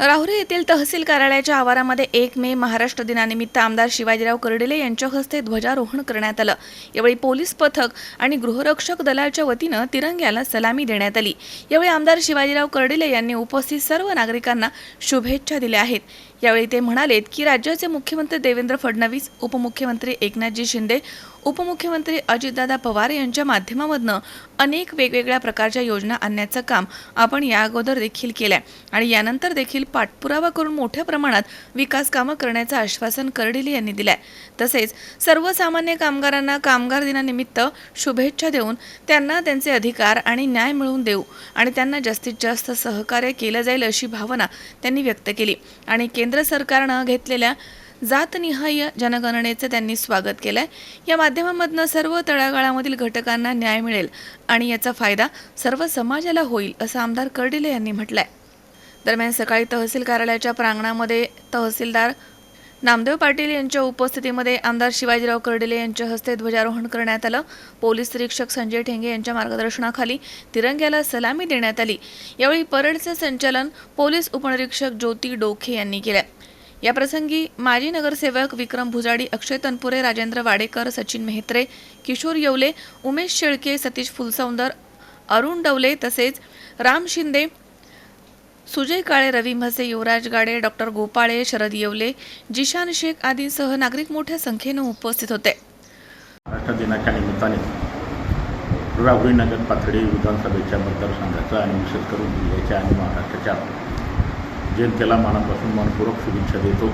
राहुरी येथील तहसील कार्यालयाच्या आवारामध्ये एक मे महाराष्ट्र दिनानिमित्त आमदार शिवाजीराव कर्डिले यांच्या हस्ते ध्वजारोहण करण्यात आलं. यावेळी पोलीस पथक आणि गृहरक्षक दलाच्या वतीनं तिरंग्याला सलामी देण्यात आली. यावेळी आमदार शिवाजीराव कर्डिले यांनी उपस्थित सर्व नागरिकांना शुभेच्छा दिल्या आहेत. यावेळी ते म्हणालेत की राज्याचे मुख्यमंत्री देवेंद्र फडणवीस उपमुख्यमंत्री एकनाथजी शिंदे उपमुख्यमंत्री अजितदादा पवार यांच्या माध्यमामधनं अनेक वेगवेगळ्या प्रकारच्या योजना आणण्याचं काम आपण या अगोदर देखील केलंय. आणि यानंतर देखील पाठपुरावा करून मोठ्या प्रमाणात विकास कामं करण्याचं आश्वासन कर्डिले यांनी दिलंय. तसेच सर्वसामान्य कामगारांना कामगार दिनानिमित्त शुभेच्छा देऊन त्यांना त्यांचे अधिकार आणि न्याय मिळवून देऊ आणि त्यांना जास्तीत जास्त सहकार्य केलं जाईल अशी भावना त्यांनी व्यक्त केली. आणि केंद्र केंद्र सरकारनं घेतलेल्या जातनिहाय जनगणनेचं त्यांनी स्वागत केलं आहे या माध्यमामधनं सर्व तळागाळामधील घटकांना न्याय मिळेल आणि याचा फायदा सर्व समाजाला होईल असं आमदार कर्डिले यांनी म्हटलं आहे दरम्यान सकाळी तहसील कार्यालयाच्या प्रांगणामध्ये तहसीलदार नामदेव पाटील यांच्या उपस्थितीमध्ये आमदार शिवाजीराव कर्डिले यांच्या हस्ते ध्वजारोहण करण्यात आलं. पोलीस निरीक्षक संजय ठेंगे यांच्या मार्गदर्शनाखाली तिरंग्याला सलामी देण्यात आली. यावेळी परेडचं संचालन पोलीस उपनिरीक्षक ज्योती डोखे यांनी केलं. याप्रसंगी माजी नगरसेवक विक्रम भुजाडी अक्षय तनपुरे राजेंद्र वाडेकर सचिन मेहत्रे किशोर येवले उमेश शेळके सतीश फुलसौंदर अरुण डवले तसेच राम शिंदे सुजय काळे रवी म्हसे युवराज गाडे डॉक्टर गोपाळे शरद येवले जिशान शेख आदींसह नागरिक मोठ्या संख्येनं उपस्थित होते. महाराष्ट्र दिनाच्या निमित्ताने राहुरी नगर पाथडी विधानसभेच्या मतदारसंघाचा आणि विशेष करून जिल्ह्याच्या आणि महाराष्ट्राच्या जनतेला मनापासून मनपूर्वक शुभेच्छा देतो.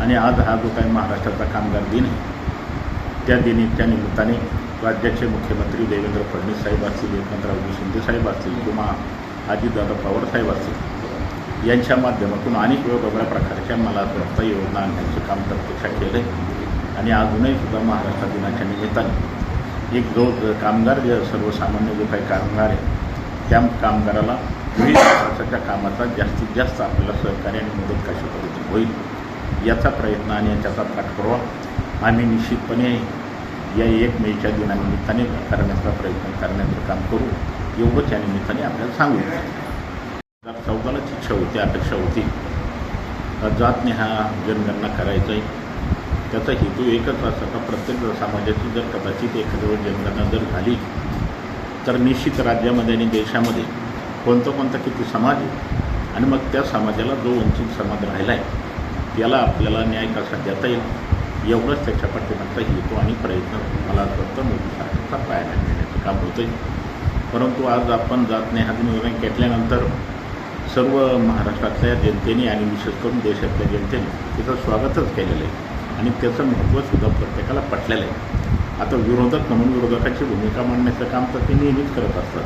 आणि आज हा जो काही महाराष्ट्राचा कामगार दिन आहे त्या दिनीच्या निमित्ताने राज्याचे मुख्यमंत्री देवेंद्र फडणवीस साहेब असतील एकनाथरावजी शिंदे साहेब असतील किंवा अजितदादा पवार साहेब असतील यांच्या माध्यमातून अनेक वेगवेगळ्या प्रकारच्या मला असं योजना आणण्याचं काम प्रत्यक्षात केलं. आहे आणि अजूनही सुद्धा महाराष्ट्र दिनाच्या निमित्ताने एक जो कामगार जे सर्वसामान्य जो काही कामगार आहे त्या कामगाराला विविध प्रकारच्या कामाचा जास्तीत जास्त आपल्याला सहकार्य आणि मदत कशा पद्धतीने होईल याचा प्रयत्न आणि त्याचा पाठपुरावा आम्ही निश्चितपणे या एक मेच्या दिनानिमित्ताने करण्याचा प्रयत्न करण्याचं काम करू. एवढंच या निमित्ताने आपल्याला सांगू इच्छितो. चौदालाच इच्छा होती अपेक्षा होती. जातने हा जनगणना करायचा आहे त्याचा हेतू एकच असा का प्रत्येक समाजाची जर कदाचित एखाद्या जनगणना जर झाली तर निश्चित राज्यामध्ये आणि देशामध्ये कोणतं कोणता किती समाज आहे आणि मग त्या समाजाला जो वंचित समाज राहिला आहे त्याला आपल्याला न्याय कसा देता येईल? एवढंच त्याच्या पाठीमागचा हेतू आणि प्रयत्न मला असं वाटतं मोदी सरकारचा पाहायला मिळण्याचं काम होतं आहे परंतु आज आपण जात नाही. हा निर्णय घेतल्यानंतर सर्व महाराष्ट्रातल्या जनतेने आणि विशेष करून देशातल्या जनतेने त्याचं स्वागतच केलेलं आहे. आणि त्याचं महत्त्वसुद्धा प्रत्येकाला पटलेलं आहे. आता विरोधक म्हणून विरोधकाची भूमिका मांडण्याचं काम तर ते नेहमीच करत असतात.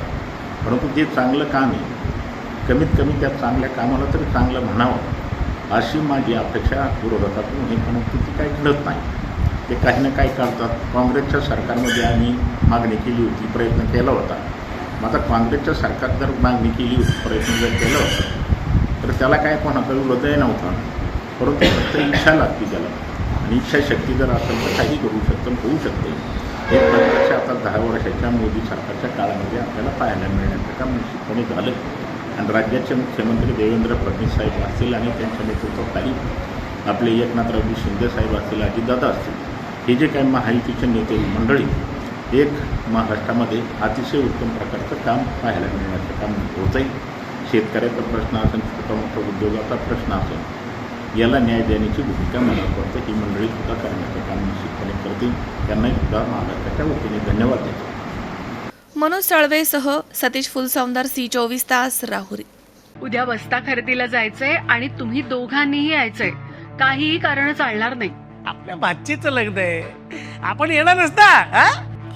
परंतु जे चांगलं काम आहे कमीत कमी त्या चांगल्या कामाला तरी चांगलं म्हणावं अशी माझी अपेक्षा विरोधकातून हे म्हणून ती काही घडत नाही. ते काही ना काही करतात. काँग्रेसच्या सरकारमध्ये आम्ही मागणी केली होती प्रयत्न केला होता. माझा आता काँग्रेसच्या सरकार जर मागणी केली होती प्रयत्न जर केला तर त्याला काय कोणाकडे हृदय नव्हता. परंतु फक्त इच्छा लागते त्याला. आणि इच्छाशक्ती जर असेल तर काही करू शकतं होऊ शकते. हे प्रत्यक्ष आता दहा वर्षाच्या मोदी सरकारच्या काळामध्ये आपल्याला पाहायला मिळण्याचं काम निश्चितपणे झालं. आणि राज्याचे मुख्यमंत्री देवेंद्र फडणवीस साहेब असतील आणि त्यांच्या नेतृत्वाखाली आपले एकनाथरावजी शिंदे साहेब असतील अजितदादा असतील हे जे काही महायुतीचे नेते मंडळी एक महाराष्ट्रामध्ये अतिशय उत्तम प्रकारचं काम पाहायला मिळण्याचं काम होत आहे. शेतकऱ्याचा प्रश्न असेल छोटा मोठा उद्योगाचा प्रश्न असेल याला न्याय देण्याची भूमिका मला वाटतं ही मंडळी सुद्धा करण्याचं काम निश्चितपणे करतील. त्यांनाही सुद्धा महाराष्ट्राच्या वतीने धन्यवाद देतो. मनोज साळवेसह सतीश फुलसौंदर सी चोवीस तास राहुरी. उद्या बस्ता खरेदीला जायचंय आणि तुम्ही दोघांनीही यायचंय. काहीही कारण चालणार नाही. आपल्या भाचीचं लग्न आहे. आपण येणारच ना